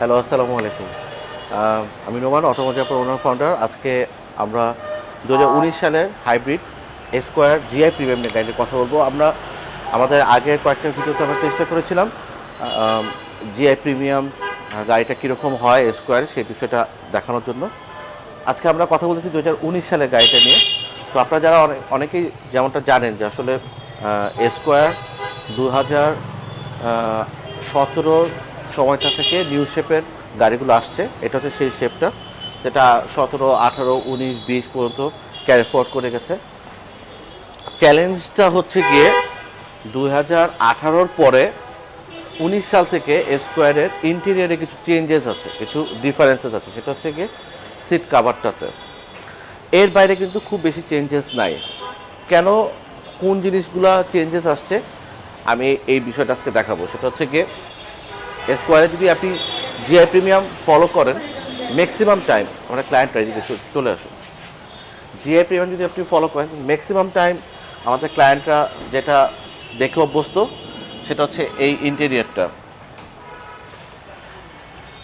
Hello, আসসালামু আলাইকুম। আমি নোমান অটোমোজার ওনার ফাউন্ডার আজকে আমরা দু হাজার উনিশ সালের হাইব্রিড স্কোয়ার জিআই প্রিমিয়াম নিয়ে গাড়ির কথা বলব। আমরা আমাদের আগের কয়েকটা ভিডিওতে আমরা চেষ্টা করেছিলাম জিআই প্রিমিয়াম গাড়িটা কীরকম হয় স্কোয়ার সেই বিষয়টা দেখানোর জন্য। আজকে আমরা কথা বলেছি দু হাজার উনিশ সালের গাড়িটা নিয়ে। তো আপনারা যারা অনেক অনেকেই যেমনটা জানেন যে আসলে স্কোয়ার দু হাজার সতেরোর সময়টা থেকে নিউ শেপের গাড়িগুলো আসছে। এটা হচ্ছে সেই শেপটা যেটা সতেরো, আঠারো, উনিশ, বিশ পর্যন্ত ক্যারি ফরওয়ার্ড করে গেছে। চ্যালেঞ্জটা হচ্ছে গিয়ে দুই হাজার আঠারোর পরে উনিশ সাল থেকে স্কোয়ারের ইন্টেরিয়ারে কিছু চেঞ্জেস আছে, কিছু ডিফারেন্সেস আছে। সেটা হচ্ছে গিয়ে সিট কাভারটাতে এর বাইরে কিন্তু খুব বেশি চেঞ্জেস নাই। কেন, কোন জিনিসগুলো চেঞ্জেস আসছে, আমি এই বিষয়টা আজকে দেখাবো। সেটা হচ্ছে গিয়ে স্কোয়ারে যদি আপনি জিআই প্রিমিয়াম ফলো করেন ম্যাক্সিমাম টাইম আমরা ক্লায়েন্টরা যদি চলে আসুন। জিআই প্রিমিয়াম যদি আপনি ফলো করেন ম্যাক্সিমাম টাইম আমাদের ক্লায়েন্টরা যেটা দেখে অভ্যস্ত, সেটা হচ্ছে এই ইন্টেরিয়রটা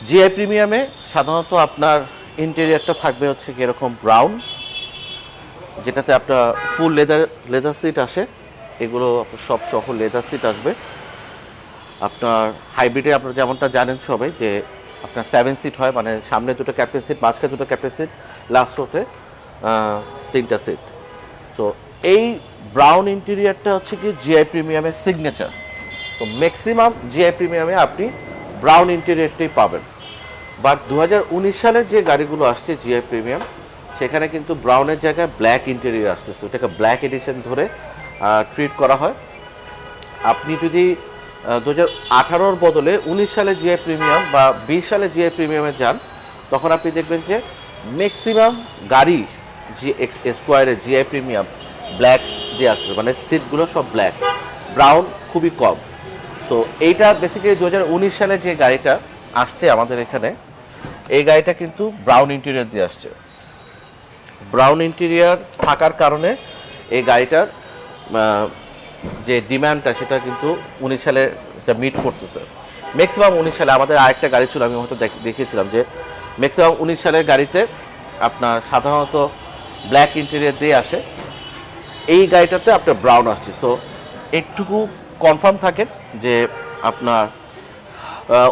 জিআই প্রিমিয়ামে সাধারণত আপনার ইন্টেরিয়রটা থাকবে হচ্ছে কি এরকম ব্রাউন যেটাতে আপনার ফুল লেদার লেদার সিট আসে। এগুলো সব সহ লেদার সিট আসবে। আপনার হাইব্রিডে আপনারা যেমনটা জানেন সবাই যে আপনার সেভেন সিট হয় মানে সামনে দুটো ক্যাপ্টেন সিট মাঝখানে দুটো ক্যাপ্টেন সিট লাস্ট হতে তিনটা সিট তো এই ব্রাউন ইন্টেরিয়ারটা হচ্ছে কি জিআই প্রিমিয়ামের সিগনেচার তো ম্যাক্সিমাম জিআই প্রিমিয়ামে আপনি ব্রাউন ইন্টেরিয়ারটাই পাবেন। বাট দু হাজার উনিশ সালের যে গাড়িগুলো আসছে জিআই প্রিমিয়াম সেখানে কিন্তু ব্রাউনের জায়গায় ব্ল্যাক ইন্টেরিয়ার আসতেছে। ওটাকে ব্ল্যাক এডিশন ধরে ট্রিট করা হয়। আপনি যদি দু হাজার বদলে উনিশ সালে জিআই প্রিমিয়াম বা বিশ সালে জিআই প্রিমিয়ামে যান, তখন আপনি দেখবেন যে ম্যাক্সিমাম গাড়ি জি স্কোয়ারে জিআই প্রিমিয়াম ব্ল্যাক দিয়ে আসবে মানে সিটগুলো সব ব্ল্যাক ব্রাউন খুবই কম। তো এইটা বেসিক্যালি দু হাজার উনিশ সালে যে গাড়িটা আসছে আমাদের এখানে, এই গাড়িটা কিন্তু ব্রাউন ইন্টেরিয়র দিয়ে আসছে। ব্রাউন ইন্টেরিয়ার থাকার কারণে এই গাড়িটার যে ডিমান্ডটা, সেটা কিন্তু উনিশ সালে এটা মিট করতেছে। ম্যাক্সিমাম উনিশ সালে আমাদের আরেকটা গাড়ি ছিল, আমি হয়তো দেখ- দেখিয়েছিলাম যে ম্যাক্সিমাম উনিশ সালের গাড়িতে আপনার সাধারণত ব্ল্যাক ইন্টেরিয়ার দিয়ে আসে। এই গাড়িটাতে আপনার ব্রাউন আসছে। তো একটুকু কনফার্ম থাকেন যে আপনার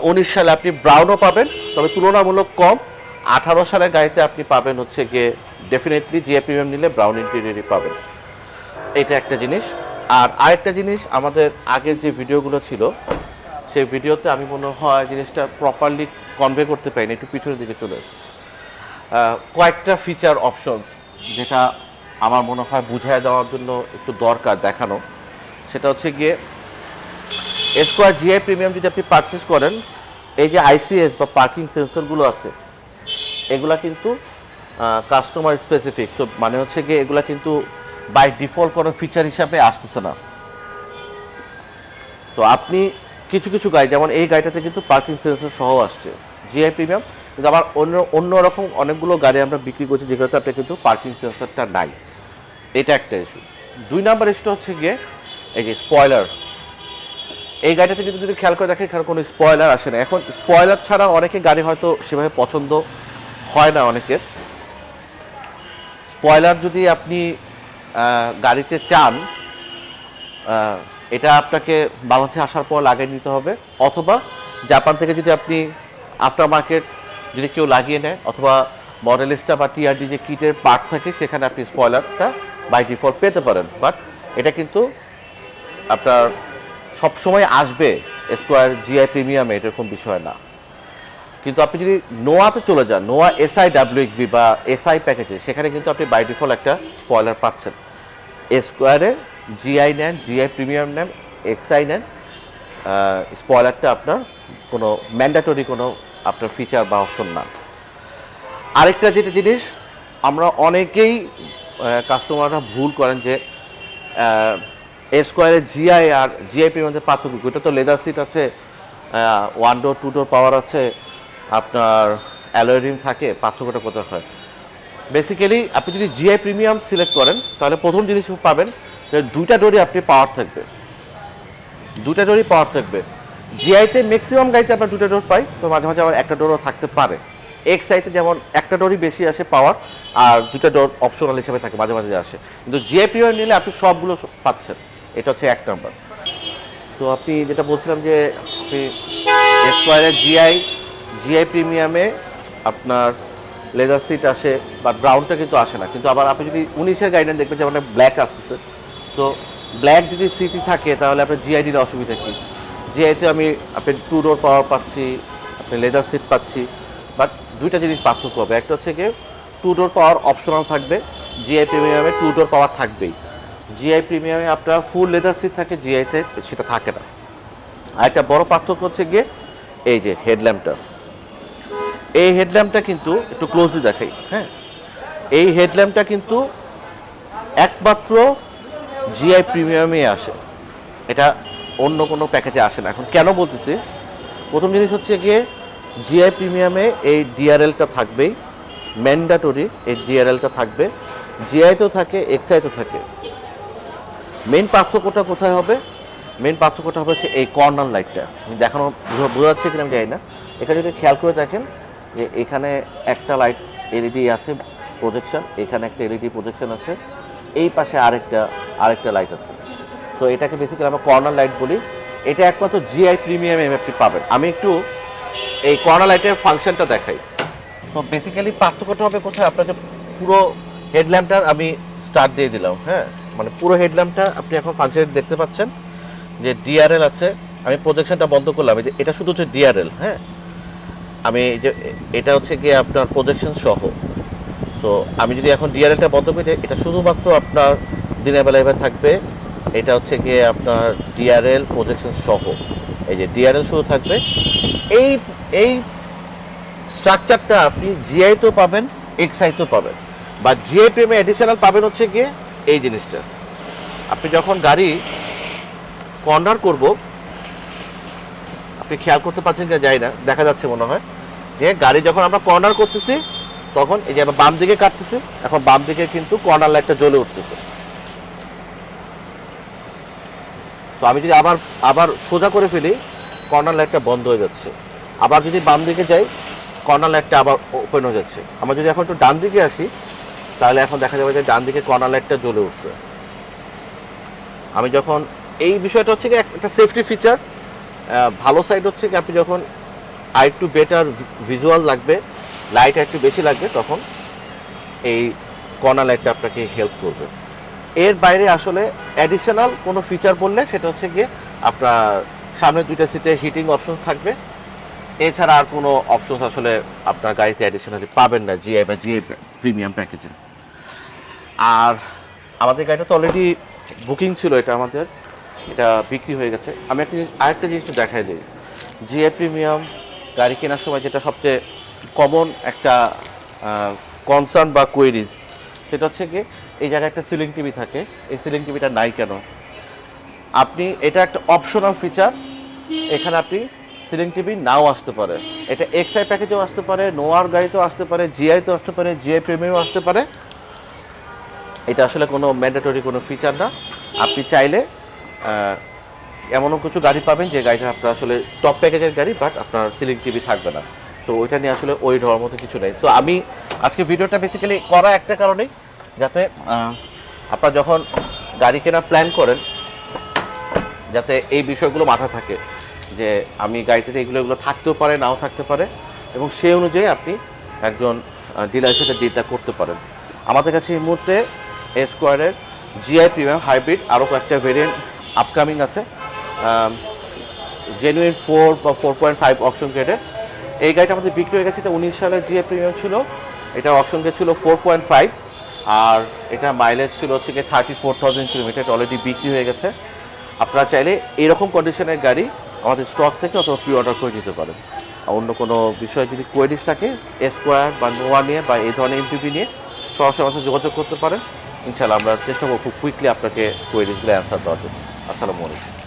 উনিশ সালে আপনি ব্রাউনও পাবেন, তবে তুলনামূলক কম। আঠারো সালের গাড়িতে আপনি পাবেন হচ্ছে গিয়ে ডেফিনেটলি জিএ নিলে ব্রাউন ইন্টেরিয়ারই পাবেন। এটা একটা জিনিস। আর আরেকটা জিনিস, আমাদের আগের যে ভিডিওগুলো ছিল, সেই ভিডিওতে আমি মনে হয় জিনিসটা প্রপারলি কনভে করতে পারিনি, একটু পিছনের দিকে চলে এসে কয়েকটা ফিচার অপশনস যেটা আমার মনে হয় বুঝায় দেওয়ার জন্য একটু দরকার দেখানো। সেটা হচ্ছে গিয়ে স্কোয়ার জিআই প্রিমিয়াম যদি আপনি পারচেস করেন, এই যে আইসিএস বা পার্কিং সেন্সরগুলো আছে, এগুলা কিন্তু কাস্টমার স্পেসিফিক তো মানে হচ্ছে গিয়ে এগুলা কিন্তু বাই ডিফল্ট কোনো ফিচার হিসাবে আসতেছে না। তো আপনি কিছু কিছু গাড়ি যেমন এই গাড়িটাতে কিন্তু পার্কিং সেন্সর সহ আসছে জিআই প্রিমিয়াম কিন্তু আবার অন্য অন্য রকম অনেকগুলো গাড়ি আমরা বিক্রি করছি যেগুলোতে আপনার কিন্তু পার্কিং সেন্সরটা নাই। এটা একটা ইস্যু দুই নাম্বার ইস্যুটা হচ্ছে গিয়ে, এই যে স্পয়লার এই গাড়িটাতে কিন্তু যদি খেয়াল করে দেখেন, এখানে কোনো স্পয়লার আসে না। এখন স্পয়লার ছাড়া অনেকে গাড়ি হয়তো সেভাবে পছন্দ হয় না অনেকের। স্পয়লার যদি আপনি গাড়িতে চান এটা আপনাকে বাংলাদেশে আসার পর লাগিয়ে নিতে হবে। অথবা জাপান থেকে যদি আপনি আফটার মার্কেট যদি কেউ লাগিয়ে নেয়, অথবা মডেলিস্টা বা টিআরডি যে কিটের পার্ট থাকে, সেখানে আপনি স্পয়লারটা বাই ডিফল্ট পেতে পারেন। বাট এটা কিন্তু আপনার সবসময় আসবে স্কোয়ার জিআই প্রিমিয়ামে এরকম বিষয় না। কিন্তু আপনি যদি নোয়াতে চলে যান, নোয়া এসআই ডাব্লিউএক্সবি বা এসআই প্যাকেজে সেখানে কিন্তু আপনি বাই ডিফল্ট একটা স্পয়লার পাচ্ছেন স্কোয়ারে জিআই নেন জিআই প্রিমিয়াম নেন এক্সআই নেন স্পয়লারটা আপনার কোনো ম্যান্ডাটরি কোনো আপনার ফিচার বা অপশন না আরেকটা যেটা জিনিস, আমরা অনেকেই কাস্টমাররা ভুল করেন যে স্কোয়ারে জিআই আর জিআইপির মধ্যে পার্থক্য? ওটা তো লেদার সিট আছে one door two door power আছে আপনার অ্যালোরিম থাকে, পার্থক্যটা কোথায় হয়? বেসিক্যালি আপনি যদি জিআই প্রিমিয়াম সিলেক্ট করেন, তাহলে প্রথম জিনিস পাবেন যে দুইটা ডোরই আপনি পাওয়ার থাকবে। দুটা ডোরই পাওয়ার থাকবে। জিআইতে ম্যাক্সিমাম গাড়িতে আপনার দুটো ডোর পাই, তো মাঝে মাঝে আবার একটা ডোরও থাকতে পারে। এক্স আইতে যেমন একটা ডোরই বেশি আসে পাওয়ার, আর দুটো ডোর অপশনাল হিসেবে থাকে, মাঝে মাঝে আসে। কিন্তু জিআই প্রিমিয়াম নিলে আপনি সবগুলো পাচ্ছেন। এটা হচ্ছে এক নাম্বার। তো আপনি যেটা বলছিলাম যে আপনি এক্সপায়ারের জিআই জিআই প্রিমিয়ামে আপনার লেদার সিট আসে বা ব্রাউনটা কিন্তু আসে না। কিন্তু আবার আপনি যদি উনিশের গাইডেন দেখবেন যেমন ব্ল্যাক আসতেছে। তো ব্ল্যাক যদি সিটি থাকে, তাহলে আপনার জিআইডির অসুবিধা কী? জিআইতে আমি, আপনি টু ডোর পাওয়ার পাচ্ছি, আপনি লেদার সিট পাচ্ছি বাট দুইটা জিনিস পার্থক্য হবে। একটা হচ্ছে গিয়ে টু ডোর পাওয়ার অপশনাল থাকবে জিআই প্রিমিয়ামে টু ডোর পাওয়ার থাকবেই। জিআই প্রিমিয়ামে আপনার ফুল লেদার সিট থাকে জিআইতে সেটা থাকে না। আর একটা বড় পার্থক্য হচ্ছে গিয়ে এই যে হেডল্যাম্পটা এই হেডল্যাম্পটা কিন্তু একটু ক্লোজলি দেখাই হ্যাঁ? এই হেডল্যাম্পটা কিন্তু একমাত্র জিআই প্রিমিয়ামে আসে। এটা অন্য কোনো প্যাকেজে আসে না। এখন কেন বলতেছি? প্রথম জিনিস হচ্ছে গিয়ে জিআই প্রিমিয়ামে এই ডিআরএলটা থাকবেই ম্যান্ডাটরি এই ডিআরএলটা থাকবে। জিআইতেও থাকে এক্সআইতেও থাকে। মেন পার্থক্যটা কোথায় হবে? মেন পার্থক্যটা হচ্ছে এই কর্নার লাইটটা দেখানো বোঝা- যাচ্ছে কিনা আমি না। এখানে যদি খেয়াল করে দেখেন যে এখানে একটা লাইট এলইডি আছে প্রজেকশন এখানে একটা এলইডি প্রজেকশন আছে, এই পাশে আরেকটা আরেকটা লাইট আছে। তো এটাকে বেসিক্যালি আমরা কর্নার লাইট বলি। এটা একমাত্র জিআই প্রিমিয়াম এমএফটি পাবেন। আমি একটু এই কর্নার লাইটের ফাংশনটা দেখাই। তো বেসিক্যালি পার্থক্যটা হবে কোথায়? আপনার যে পুরো হেডল্যাম্পটার আমি স্টার্ট দিয়ে দিলাম হ্যাঁ? মানে পুরো হেডল্যাম্পটা আপনি এখন ফাংশন দেখতে পাচ্ছেন। যে ডিআরএল আছে, আমি প্রজেকশনটা বন্ধ করলাম। এটা শুধু হচ্ছে ডিআরএল হ্যাঁ? আমি যে, এটা হচ্ছে গিয়ে আপনার প্রজেকশন সহ। তো আমি যদি এখন ডিআরএলটা বন্ধ করি, এটা শুধুমাত্র আপনার দিনের বেলায় এবার থাকবে। এটা হচ্ছে গিয়ে আপনার ডিআরএল প্রজেকশন সহ। এই যে ডিআরএল শুধু থাকবে। এই এই স্ট্রাকচারটা আপনি জিআইতেও পাবেন এক্সআইতেও পাবেন। বা জিআই প্রেমে অ্যাডিশনাল পাবেন হচ্ছে গিয়ে এই জিনিসটা। আপনি যখন গাড়ি কর্নার করব আপনি খেয়াল করতে পারছেন কিনা যাই না, দেখা যাচ্ছে মনে হয় যে গাড়ি যখন আমরা কর্নার করতেছি, তখন এই যে আমরা বাম দিকে কাটতেছি, এখন বাম দিকে কিন্তু কর্নার লাইটটা জ্বলে উঠতেছে। তো আমি যদি আবার আবার সোজা করে ফেলি, কর্নার লাইটটা বন্ধ হয়ে যাচ্ছে। আবার যদি বাম দিকে যাই, কর্নার লাইটটা আবার ওপেন হয়ে যাচ্ছে। আমরা যদি এখন একটু ডান দিকে আসি, তাহলে এখন দেখা যাবে যে ডান দিকে কর্নার লাইটটা জ্বলে উঠছে। আমি যখন, এই বিষয়টা হচ্ছে একটা সেফটি ফিচার ভালো সাইড হচ্ছে কি, আপনি যখন আর একটু বেটার ভিজুয়াল লাগবে লাইট একটু বেশি লাগবে, তখন এই কর্নার লাইটটা আপনাকে হেল্প করবে। এর বাইরে আসলে অ্যাডিশনাল কোনো ফিচার বললে, সেটা হচ্ছে গিয়ে আপনার সামনে দুইটা সিটে হিটিং অপশন থাকবে। এছাড়া আর কোনো অপশন আসলে আপনার গাড়িতে অ্যাডিশনালি পাবেন না জিআই বা জিআই প্রিমিয়াম প্যাকেজে আর আমাদের গাড়িটা তো অলরেডি বুকিং ছিল, এটা আমাদের। এটা বিক্রি হয়ে গেছে। আমি একটা জিনিস আরেকটা জিনিস একটু দেখাই দিই। জিআই প্রিমিয়াম, গাড়ি কেনার সময় যেটা সবচেয়ে কমন একটা কনসার্ন বা কোয়েরিজ সেটা হচ্ছে কি এই জায়গায় একটা সিলিং টিভি থাকে। এই সিলিং টিভিটা নাই কেন? আপনি এটা একটা অপশনাল ফিচার এখানে আপনি সিলিং টিভি নাও আসতে পারে। এটা এক্সআই প্যাকেজেও আসতে পারে নোয়ার গাড়িতেও আসতে পারে জিআইতেও আসতে পারে জিআই প্রিমিয়ামও আসতে পারে। এটা আসলে কোনো ম্যান্ডেটরি কোনো ফিচার না। আপনি চাইলে এমনও কিছু গাড়ি পাবেন যে গাড়িটা আপনার আসলে টপ প্যাকেজের গাড়ি বাট আপনার সিলিং টিভি থাকবে না। তো ওইটা নিয়ে আসলে ওই হওয়ার মতো কিছু নেই। তো আমি আজকে ভিডিওটা বেসিক্যালি করা একটা কারণেই যাতে আপনারা যখন গাড়ি কেনার প্ল্যান করেন, যাতে এই বিষয়গুলো মাথায় থাকে যে আমি গাড়িতে এগুলো এগুলো থাকতেও পারে, নাও থাকতে পারে, এবং সেই অনুযায়ী আপনি একজন ডিলারের সাথে ডিলটা করতে পারেন। আমাদের কাছে এই মুহূর্তে এ স্কোয়ারের জিআই প্রিমিয়াম হাইব্রিড আরও কয়েকটা ভেরিয়েন্ট আপকামিং আছে। জেনুইন ফোর বা ফোর পয়েন্ট ফাইভ অপশন গ্রেডের এই গাড়িটা আমাদের বিক্রি হয়ে গেছে, এটা উনিশ সালে জিআই প্রিমিয়াম ছিল। এটা অপশন গ্রেড ছিল ফোর পয়েন্ট ফাইভ আর এটা মাইলেজ ছিল হচ্ছে গিয়ে thirty four thousand kilometre already বিক্রি হয়ে গেছে। আপনারা চাইলে এরকম কন্ডিশনের গাড়ি আমাদের স্টক থেকে অথবা প্রি অর্ডার করে দিতে পারেন। আর অন্য কোনো বিষয়ে যদি কোয়েরিজ থাকে স্কোয়ার বা নোয়া নিয়ে বা এই ধরনের এমপিপি নিয়ে সরাসরি আমাদের যোগাযোগ করতে পারেন। ইনশাল্লাহ আমরা চেষ্টা করব খুব কুইকলি আপনাকে কোয়েরিজগুলো অ্যান্সার দেওয়ার জন্য। আসসালামু আলাইকুম